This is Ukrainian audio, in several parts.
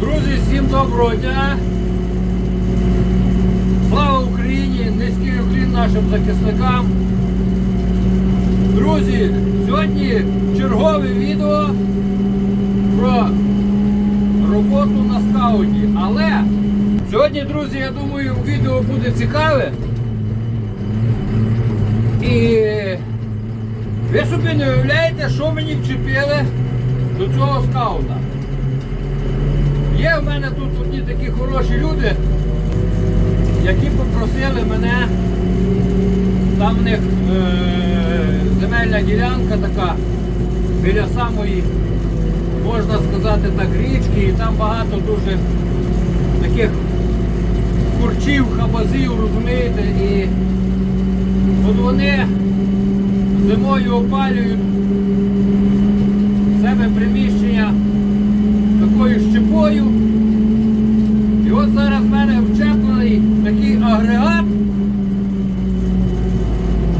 Друзі, всім доброго дня! Слава Україні! Низький уклін нашим захисникам! Друзі, сьогодні чергове відео про роботу на скауті. Але сьогодні, друзі, я думаю, відео буде цікаве. І ви собі не уявляєте, що мені вчепили до цього скаута. Є в мене тут одні такі хороші люди, які попросили мене, там в них е- земельна ділянка така, біля самої, можна сказати так, річки, і там багато дуже таких курчів, хабазів, розумієте, і от вони зимою опалюють в себе приміщення такою щепою. І от зараз в мене вчеплений такий агрегат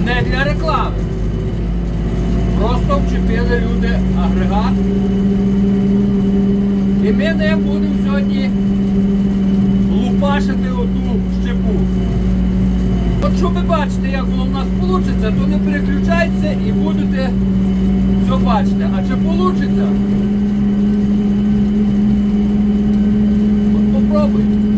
не для реклами. Просто вчепили люди агрегат. І ми будемо сьогодні лупашити оту щепу. Щоб ви бачите, як воно в нас вийде, то не переключайтеся і будете все бачити. А чи вийде? От попробуйте.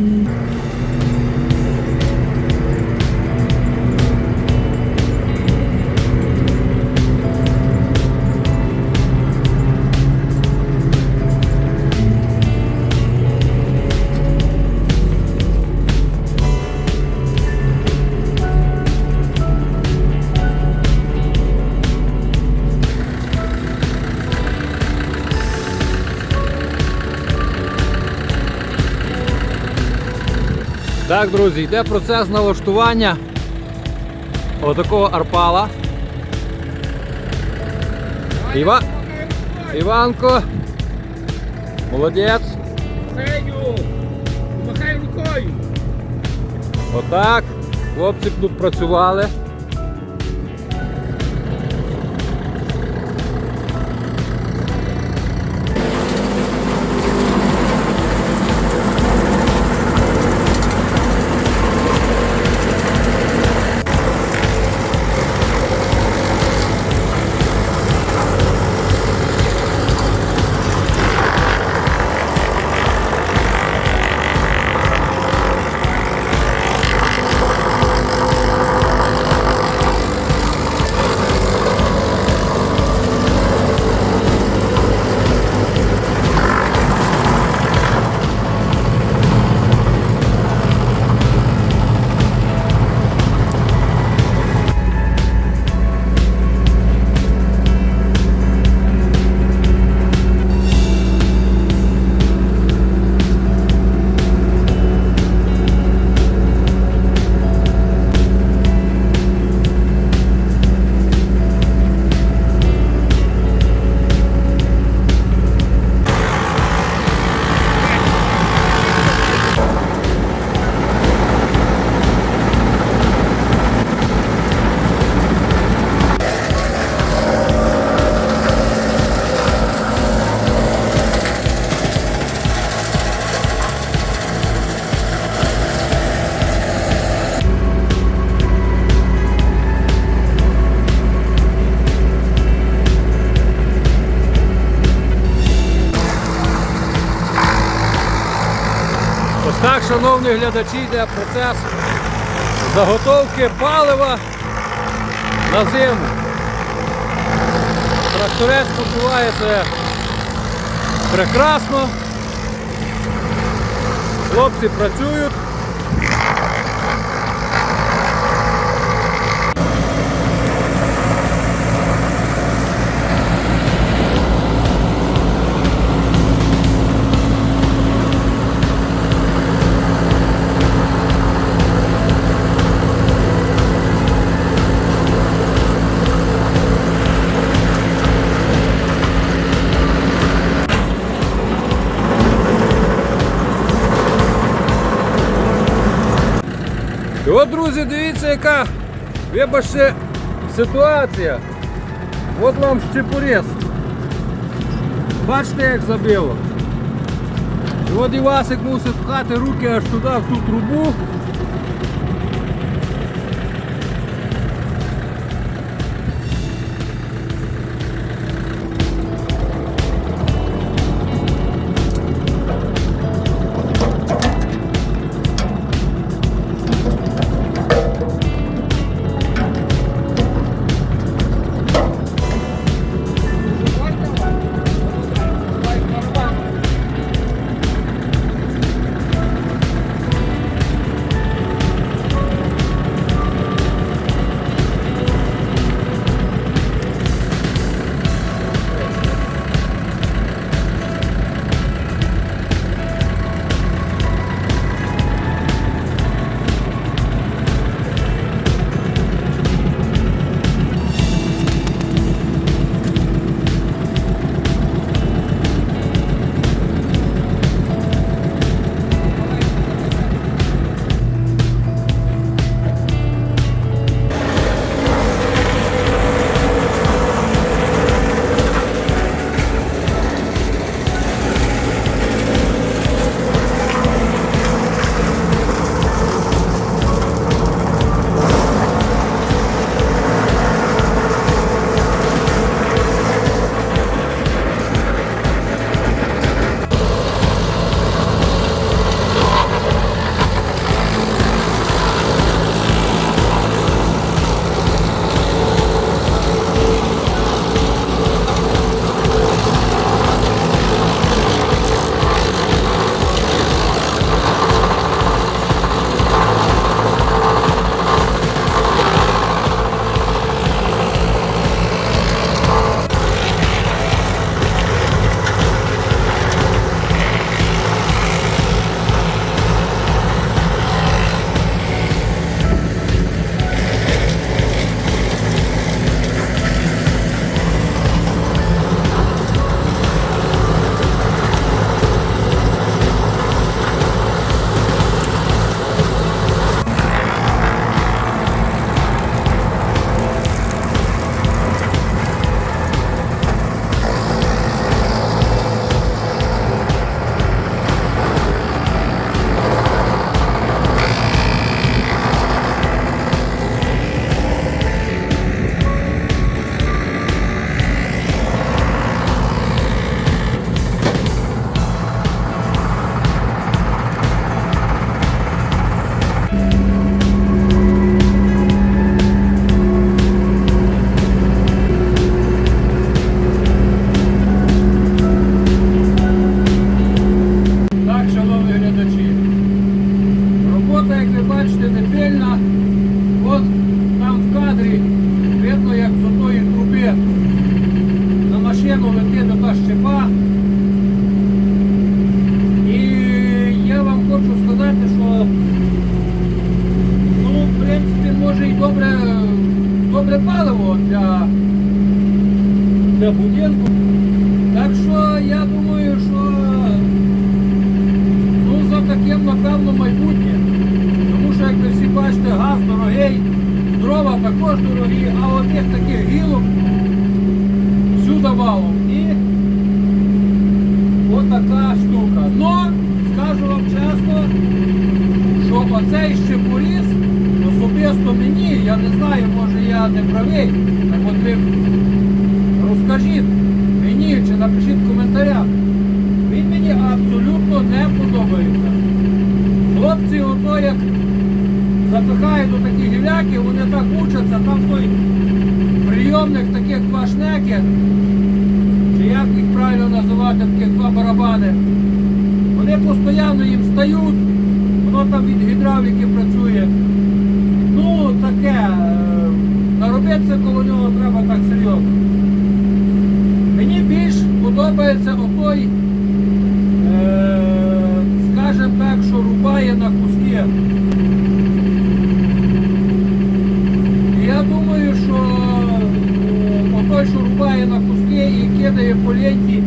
Так, друзі, йде процес налаштування отакого арпала. Іва... Іванко. Молодець. Сеню, махай рукою. Отак. Хлопці тут працювали. Шановні глядачі, йде процес заготовки палива на зиму. Тракторець почувається прекрасно. Хлопці працюють. Друзі, дивіться, яка, вибачте, ситуація. От вам щепурес. Бачите, як забило. І от Івасик мусить пхати руки аж туди, в ту трубу. Добре, добре паливо для, для будинку. Так що я думаю, що Ну, за таким, напевно, майбутнє. Тому що, як ви всі бачите, газ дорогий, дрова також дорогі, а от тих таких гілок всюди валом. І отака штука. Но, скажу вам чесно, що оцей щепоріз, особисто мені, я не знаю, може я не правий, так от ви розкажіть мені чи напишіть в коментарях. Він мені абсолютно не подобається. Хлопці, ото як запихають до такі гіляки, вони так учаться, там той прийомник таких два шнеки, чи як їх правильно називати, таких два барабани. Вони постійно їм стають, воно там від гідравліки працює. Ну, таке, е, наробитися коло нього треба так серйозно. Мені більш подобається отой, е, скажімо так, що рубає на куски. І я думаю, що е, отой, що рубає на куски і кидає по ленті,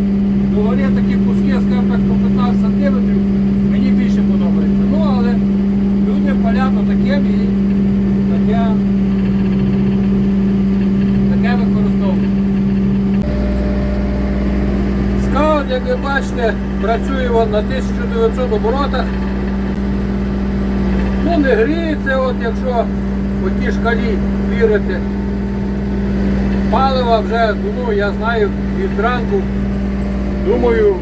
догорі такі куски, скажімо так, по 15 сантиметрів, мені більше подобається. Ну, але люди палять отаким і таке, таке використовують. Скаут, як ви бачите, працює на 1900 оборотах. Ну не гріється, от якщо по тій шкалі вірити. Палива вже, ну я знаю, від ранку, думаю,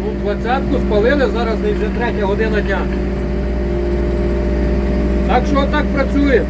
ну, двадцятку спалили, зараз вже третя година дня. Так що так працює.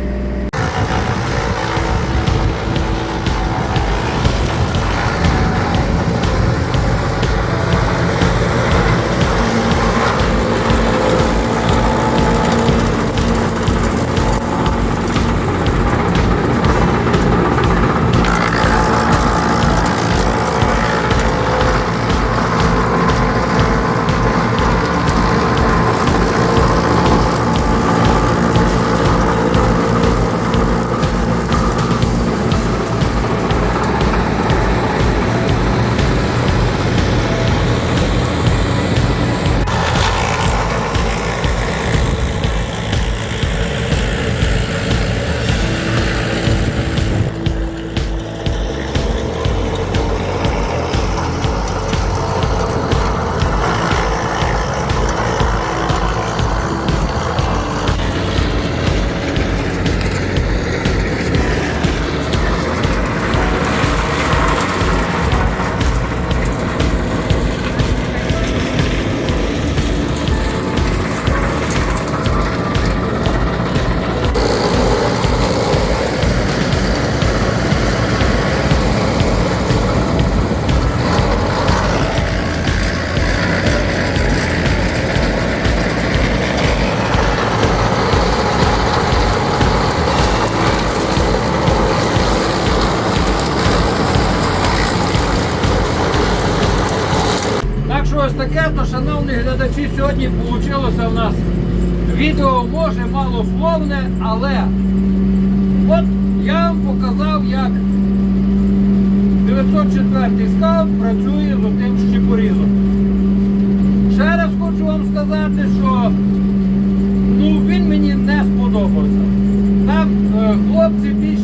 То, шановні глядачі, сьогодні вийшло в нас відео може малословне, але от я вам показав, як 904 скаут працює з отим щепорізом. Ще раз хочу вам сказати, що ну, він мені не сподобався. Там е, хлопці більше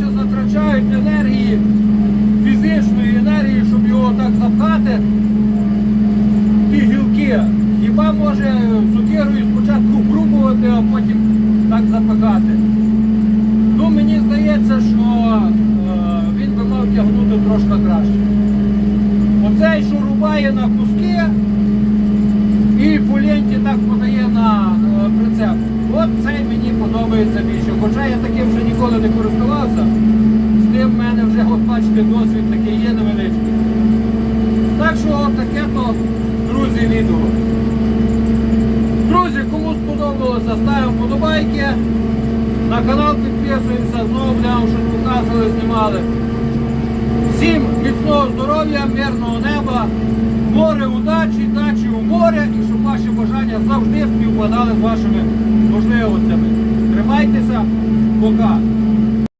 так. Ну, мені здається, що е, він би мав тягнути трошки краще. Оцей, що рубає на куски і по ленті так подає на е, прицеп. От цей мені подобається більше. Хоча я таким вже ніколи не користувався. З тим в мене вже, от бачите, досвід такий є невеличкий. Так що от таке то, друзі, відео. Друзі, кому сподобалося, ставимо подобайки. На канал підписуємося, знову глянемо, щось показували, знімали. Всім міцного здоров'я, мирного неба, море удачі, дачі у море і щоб ваші бажання завжди співпадали з вашими можливостями. Тримайтеся, пока.